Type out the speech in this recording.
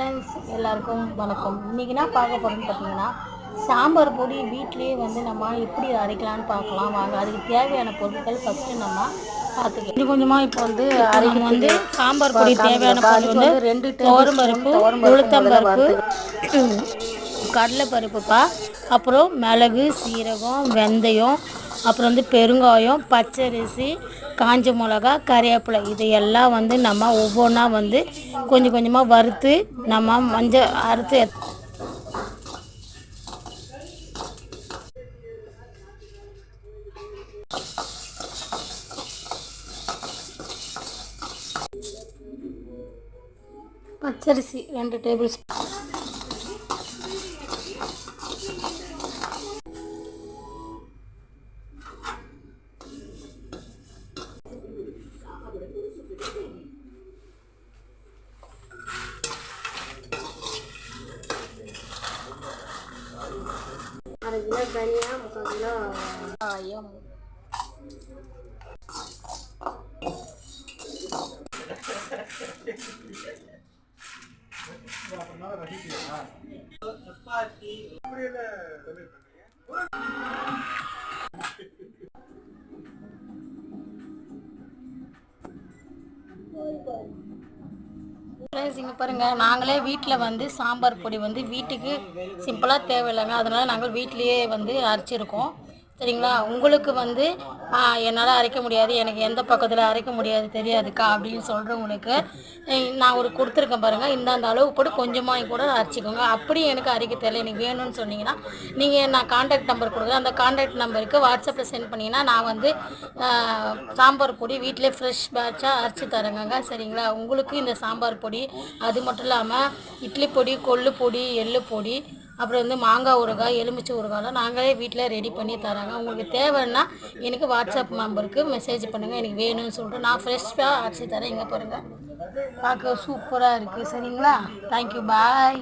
Friends எல்லாருக்கும் வணக்கம். இன்றைக்கி நான் பார்க்க போகிறேன்னு பார்த்தீங்கன்னா சாம்பார் பொடி வீட்டிலேயே வந்து நம்ம எப்படி அரைக்கலாம்னு பார்க்கலாம். வாங்க அதுக்கு தேவையான பொருட்கள் ஃபஸ்ட்டு நம்ம பார்த்துக்கலாம். கொஞ்சம் கொஞ்சமாக இப்போ வந்து அரைக்கும் வந்து சாம்பார் பொடி தேவையான பொருள் வந்து ரெண்டு துவரம் பருப்பு உளுத்தம் பருப்பு கடலை பருப்புப்பா அப்புறம் மிளகு சீரகம் வெந்தயம் அப்புறம் வந்து பெருங்காயம் பச்சரிசி காஞ்ச மிளகா கறிவேப்பிலை இது எல்லாம் வந்து நம்ம ஒவ்வொன்றா வந்து கொஞ்சம் கொஞ்சமாக வறுத்து நம்ம மஞ்சள் அறுத்து பச்சரிசி ரெண்டு டேபிள் ஸ்பூன். அரை கிலோ தனியா முக்கால் கிலோ ஆயம் ஃப்ரெண்ட்ஸ் இங்கே பாருங்கள் நாங்களே வீட்டில் வந்து சாம்பார் பொடி வந்து வீட்டுக்கு சிம்பிளாக தேவையில்லைங்க அதனால் நாங்கள் வீட்டிலேயே வந்து அரைச்சிருக்கோம். சரிங்களா? உங்களுக்கு வந்து என்னால் அரைக்க முடியாது. எனக்கு எந்த பக்கத்தில் அரைக்க முடியாது தெரியாதுக்கா அப்படின்னு சொல்கிறவங்களுக்கு நான் ஒரு கொடுத்துருக்கேன் பாருங்கள் இந்தாந்த அளவு கூட கொஞ்சமாக கூட அரைச்சிக்கோங்க. அப்படி எனக்கு அரைக்க தெரியல. எனக்கு வேணும்னு சொன்னீங்கன்னா நீங்கள் நான் காண்டாக்ட் நம்பர் கொடுக்குறேன். அந்த காண்டாக்ட் நம்பருக்கு வாட்ஸ்அப்பில் சென்ட் பண்ணிங்கன்னா நான் வந்து சாம்பார் பொடி வீட்டிலே ஃப்ரெஷ் பேட்சாக அரைச்சி தரேங்க சரிங்களா? உங்களுக்கு இந்த சாம்பார் பொடி அது மட்டும் இல்லாமல் இட்லி பொடி கொள்ளு பொடி எள்ளு பொடி அப்புறம் வந்து மாங்காய் ஊறுகாய் எலுமிச்சை ஊறுகாயெலாம் நாங்களே வீட்டில் ரெடி பண்ணி தராங்க. உங்களுக்கு தேவைன்னா எனக்கு வாட்ஸ்அப் நம்பருக்கு மெசேஜ் பண்ணுங்கள் எனக்கு வேணும்னு சொல்லிட்டு நான் ஃப்ரெஷ்ஷாக அரைச்சி தரேன். இங்கே பாருங்கள் பார்க்க சூப்பராக இருக்குது சரிங்களா? Thank you bye